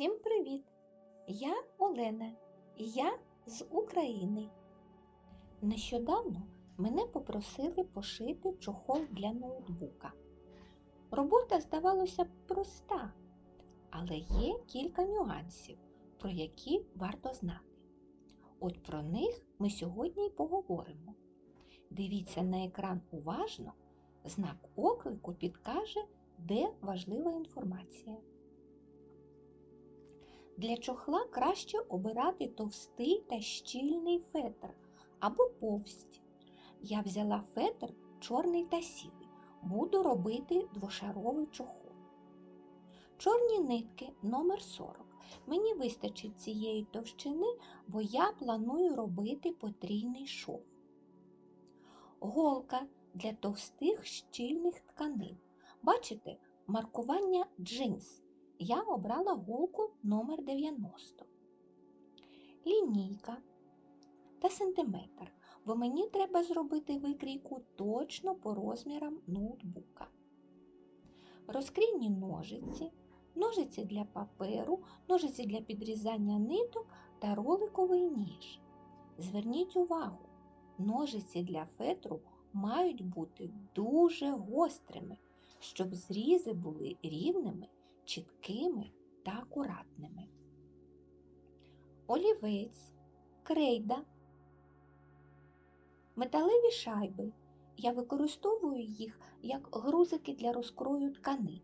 Всім привіт! Я Олена, я з України. Нещодавно мене попросили пошити чохол для ноутбука. Робота, здавалося проста, але є кілька нюансів, про які варто знати. От про них ми сьогодні й поговоримо. Дивіться на екран уважно, знак оклику підкаже, де важлива інформація. Для чохла краще обирати товстий та щільний фетр або повсть. Я взяла фетр чорний та сірий. Буду робити двошаровий чохол. Чорні нитки номер 40 Мені вистачить цієї товщини, бо я планую робити потрійний шов. Голка для товстих щільних тканин. Бачите, маркування джинс. Я обрала голку номер 90 Лінійка та сантиметр, бо мені треба зробити викрійку точно по розмірам ноутбука. Розкрійні ножиці, ножиці для паперу, ножиці для підрізання ниток та роликовий ніж. Зверніть увагу, ножиці для фетру мають бути дуже гострими, щоб зрізи були рівними чіткими та акуратними. Олівець, крейда, металеві шайби. Я використовую їх як грузики для розкрою тканини.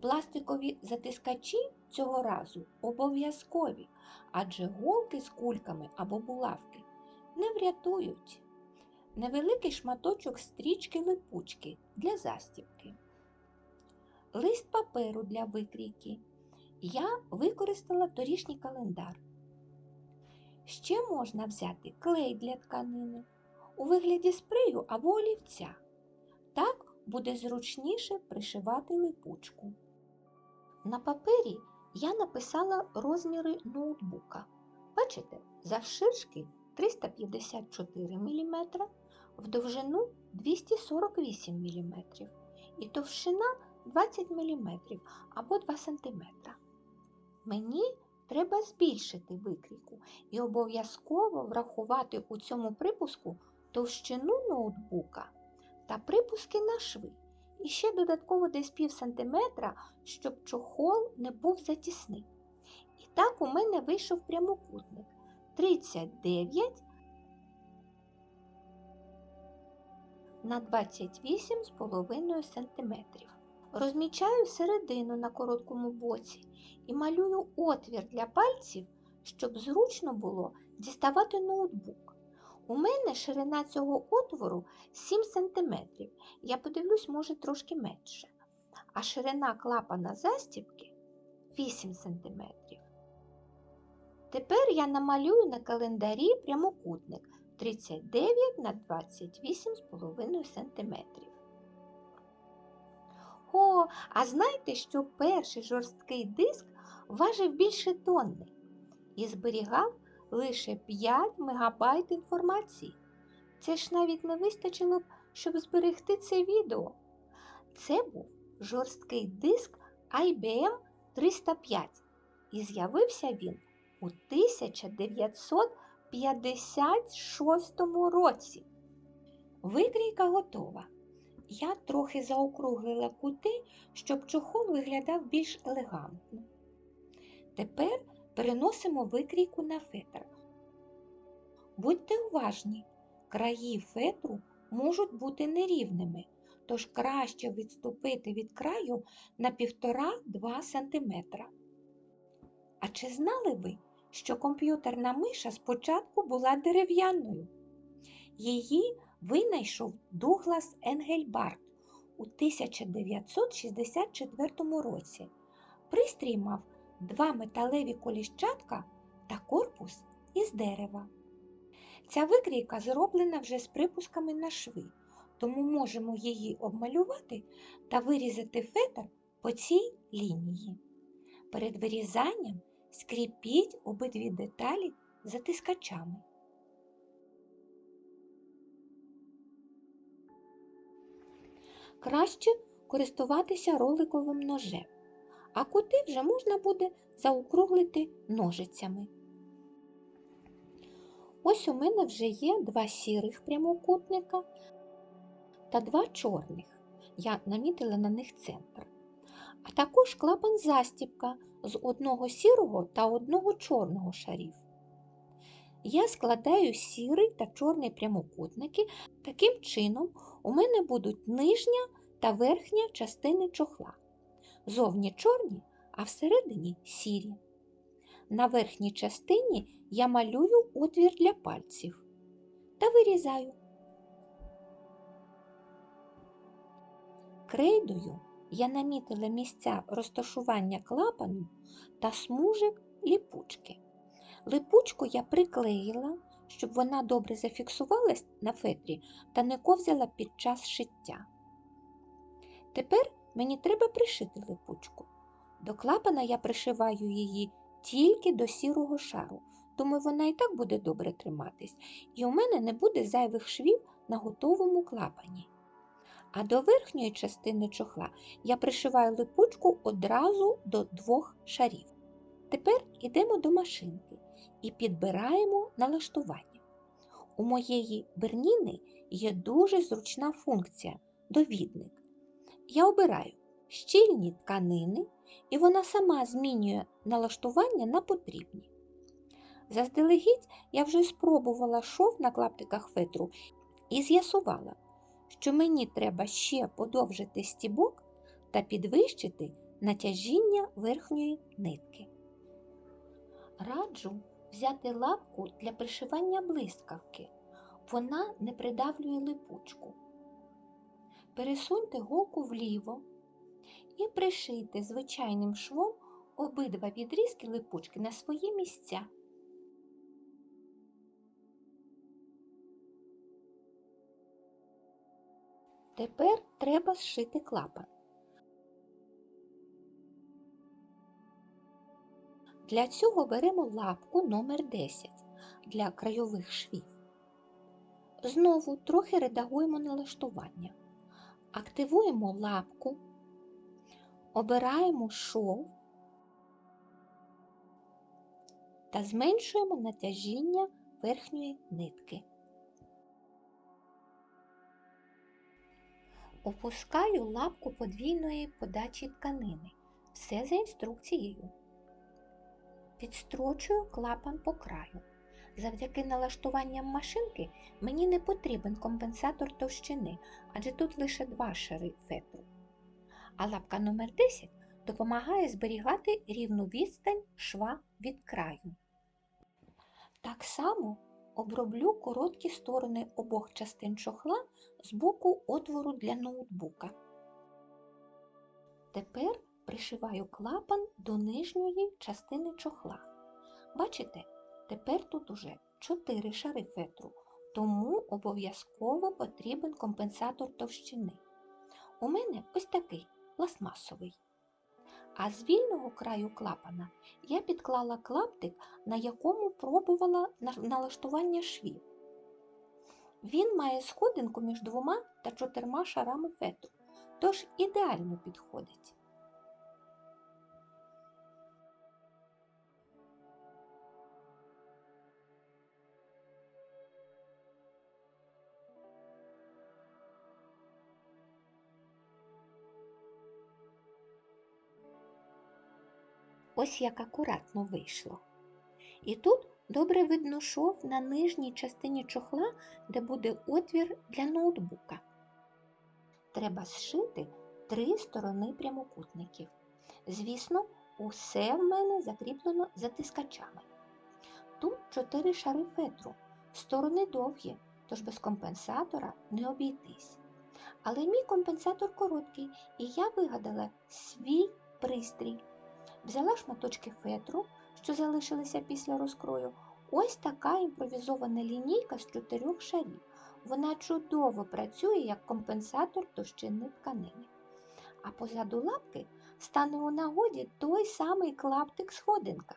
Пластикові затискачі цього разу обов'язкові, адже голки з кульками або булавки не врятують. Невеликий шматочок стрічки липучки для застібки лист паперу для викрійки. Я використала торішній календар. Ще можна взяти клей для тканини у вигляді спрею або олівця. Так буде зручніше пришивати липучку. На папері я написала розміри ноутбука. Бачите, завширшки 354 мм, в довжину 248 мм і товщина 20 мм або 2 см. Мені треба збільшити викрійку і обов'язково врахувати у цьому припуску товщину ноутбука та припуски на шви. І ще додатково десь пів сантиметра, щоб чохол не був затісний. І так у мене вийшов прямокутник 39 на 28,5 см. Розмічаю середину на короткому боці і малюю отвір для пальців, щоб зручно було діставати ноутбук. У мене ширина цього отвору 7 см. Я подивлюсь, може трошки менше. А ширина клапана застібки 8 см. Тепер я намалюю на календарі прямокутник 39 на 28,5 см. О, а знаєте, що перший жорсткий диск важив більше тонни і зберігав лише 5 МБ інформації. Це ж навіть не вистачило б, щоб зберегти це відео. Це був жорсткий диск IBM 305 і з'явився він у 1956 році. Викрійка готова. Я трохи заокруглила кути, щоб чохол виглядав більш елегантно. Тепер переносимо викрійку на фетр. Будьте уважні, краї фетру можуть бути нерівними, тож краще відступити від краю на 1,5-2 см. А чи знали ви, що комп'ютерна миша спочатку була дерев'яною? Її винайшов Дуглас Енгельбарт у 1964 році. Пристрій мав два металеві коліщатка та корпус із дерева. Ця викрійка зроблена вже з припусками на шви, тому можемо її обмалювати та вирізати фетр по цій лінії. Перед вирізанням скріпіть обидві деталі затискачами. Краще користуватися роликовим ножем, а кути вже можна буде заокруглити ножицями. Ось у мене вже є два сірих прямокутника та два чорних. Я намітила на них центр. А також клапан застіпка з одного сірого та одного чорного шарів. Я складаю сірий та чорний прямокутники. Таким чином, у мене будуть нижня та верхня частини чохла. Зовні чорні, а всередині сірі. На верхній частині я малюю отвір для пальців та вирізаю. Крейдою я намітила місця розташування клапану та смужок ліпучки. Липучку я приклеїла, щоб вона добре зафіксувалась на фетрі та не ковзала під час шиття. Тепер мені треба пришити липучку. До клапана я пришиваю її тільки до сірого шару, тому вона і так буде добре триматись, і у мене не буде зайвих швів на готовому клапані. А до верхньої частини чохла я пришиваю липучку одразу до двох шарів. Тепер йдемо до машинки і підбираємо налаштування. У моєї берніни є дуже зручна функція довідник. Я обираю щільні тканини, і вона сама змінює налаштування на потрібні. Заздалегідь я вже спробувала шов на клаптиках фетру і з'ясувала, що мені треба ще подовжити стібок та підвищити натяжіння верхньої нитки. Раджу взяти лапку для пришивання блискавки. Вона не придавлює липучку. Пересуньте голку вліво і пришийте звичайним швом обидва відрізки липучки на свої місця. Тепер треба зшити клапан. Для цього беремо лапку номер 10 для крайових швів. Знову трохи редагуємо налаштування. Активуємо лапку, обираємо шов та зменшуємо натяжіння верхньої нитки. Опускаю лапку подвійної подачі тканини. Все за інструкцією. Підстрочую клапан по краю. Завдяки налаштуванням машинки мені не потрібен компенсатор товщини, адже тут лише два шари фетру. А лапка номер 10 допомагає зберігати рівну відстань шва від краю. Так само оброблю короткі сторони обох частин чохла з боку отвору для ноутбука. Тепер пришиваю клапан до нижньої частини чохла. Бачите, тепер тут уже 4 шари фетру, тому обов'язково потрібен компенсатор товщини. У мене ось такий пластмасовий. А з вільного краю клапана я підклала клаптик, на якому пробувала налаштування швів. Він має сходинку між двома та чотирма шарами фетру, тож ідеально підходить. Ось як акуратно вийшло. І тут добре видно шов на нижній частині чохла, де буде отвір для ноутбука. Треба зшити три сторони прямокутників. Звісно, усе в мене закріплено затискачами. Тут чотири шари фетру, сторони довгі, тож без компенсатора не обійтись. Але мій компенсатор короткий, і я вигадала свій пристрій. Взяла шматочки фетру, що залишилися після розкрою. Ось така імпровізована лінійка з чотирьох шарів. Вона чудово працює як компенсатор товщини тканини. А позаду лапки стане у нагоді той самий клаптик сходинка.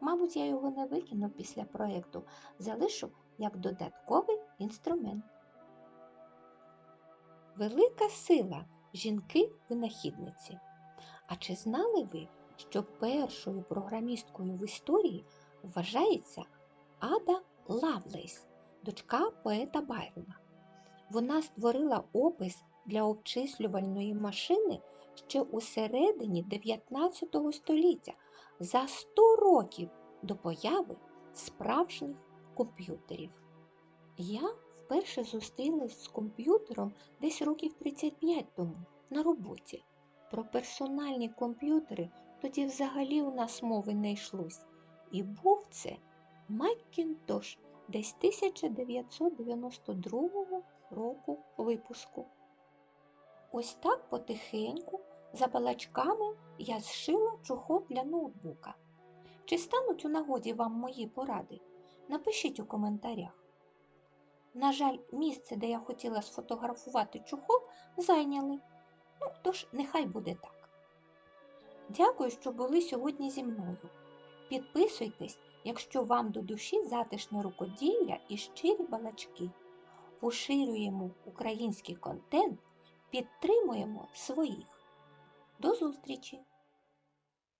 Мабуть, я його не викину після проєкту, залишу як додатковий інструмент. Велика сила жінки-винахідниці. А чи знали ви, що першою програмісткою в історії вважається Ада Лавлейс, дочка поета Байрона? Вона створила опис для обчислювальної машини ще у середині 19 століття за 100 років до появи справжніх комп'ютерів. Я вперше зустрілась з комп'ютером десь років 35 тому на роботі. Про персональні комп'ютери тоді взагалі у нас мови не йшлось. І був це Macintosh десь 1992 року випуску. Ось так потихеньку, за балачками, я зшила чохол для ноутбука. Чи стануть у нагоді вам мої поради? Напишіть у коментарях. На жаль, місце, де я хотіла сфотографувати чохол, зайняли. Ну, тож нехай буде так. Дякую, що були сьогодні зі мною. Підписуйтесь, якщо вам до душі затишне рукоділля і щирі балачки. Поширюємо український контент, підтримуємо своїх. До зустрічі!